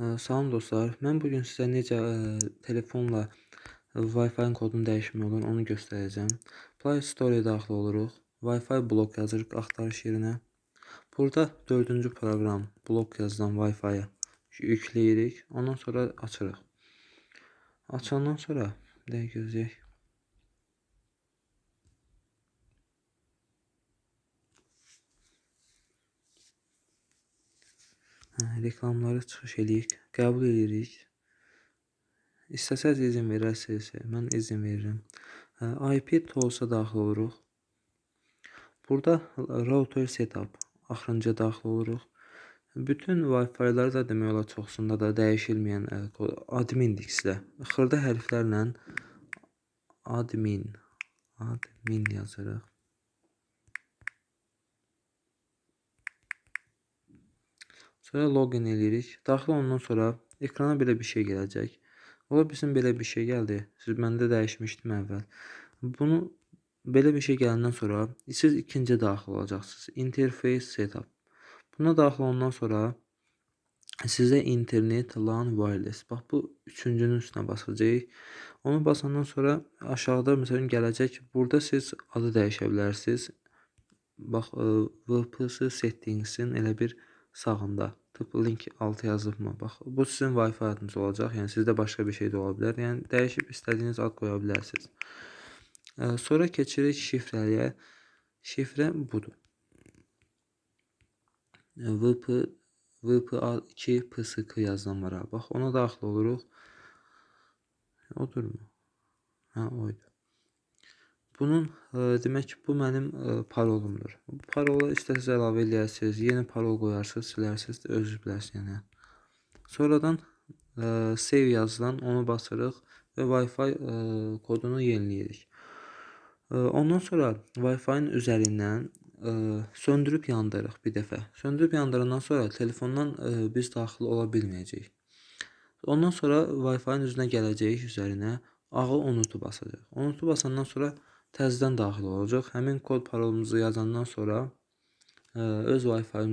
Salam dostlar. Mən bu gün sizə necə ə, telefonla Wi-Fi-nin kodunu dəyişmək olur, onu göstərəcəm. Play Store-ya daxil oluruq. Wi-Fi blok yazırıq axtarış yerinə. Burada dördüncü proqram blok yazılan Wi-Fi-yə yükləyirik. Ondan sonra açırıq. Açandan sonra bir dəqiqə gözləyək. Reklamları çıxış eləyik. Qəbul edirik. İstəsəz izin verərsiniz. Mən izin verirəm. Hə, IP toolsa daxil oluruq. Burada router setup axırıncı daxil oluruq. Bütün Wi-Fi-lər də demək olar çoxsunda da dəyişilməyən admin disklə xırda hərflərlə admin admin yazırıq. Sonra login eləyirik. Daxil olandan sonra ekrana belə bir şey gələcək. Ola bilsin belə bir şey gəldi. Siz məndə dəyişmişdim əvvəl. Bunu belə bir şey gələndən sonra siz ikinci daxil olacaqsınız. Interface setup. Buna daxil olandan sonra sizə internet, LAN, wireless. Bax bu üçüncünün üstünə basacağıq. Onu basandan sonra aşağıda məsələn gələcək. Burada siz adı dəyişə bilərsiniz. Bax ə, VPS settings-in elə bir sağında. Tıp link altı yazılıbmı? Bax bu sizin Wi-Fi adınız olacaq. Yəni sizdə başqa bir şey də ola bilər. Yəni dəyişib istədiyiniz ad qoya bilərsiniz. Ə, sonra keçirik şifrəliyə. Şifrə budur. VP VPA2 PSK yazılan var. Bax ona daxil oluruq. Odurmu? Hə, oydu. Bunun ə, demək bu mənim ə, parolumdur. Bu parola istəsəz əlavə eləyərsiniz, yeni parol qoyarsınız, silərsiniz, özünüz bilərsiniz yəni. Sonradan ə, save yazılan onu basırıq və Wi-Fi ə, kodunu yeniləyirik. Ə, ondan sonra Wi-Fi-nin üzərindən ə, söndürüb yandırırıq bir dəfə. Söndürüb yandırandan sonra telefondan ə, biz daxil ola bilməyəcəyik. Ondan sonra Wi-Fi-nin üzünə gələcəyik üzərinə. Ağı unutu basacağıq. Unutu basandan sonra təzədən daxil olacaq. Həmin kod parolumuzu yazandan sonra ə, öz Wi-Fi-mizi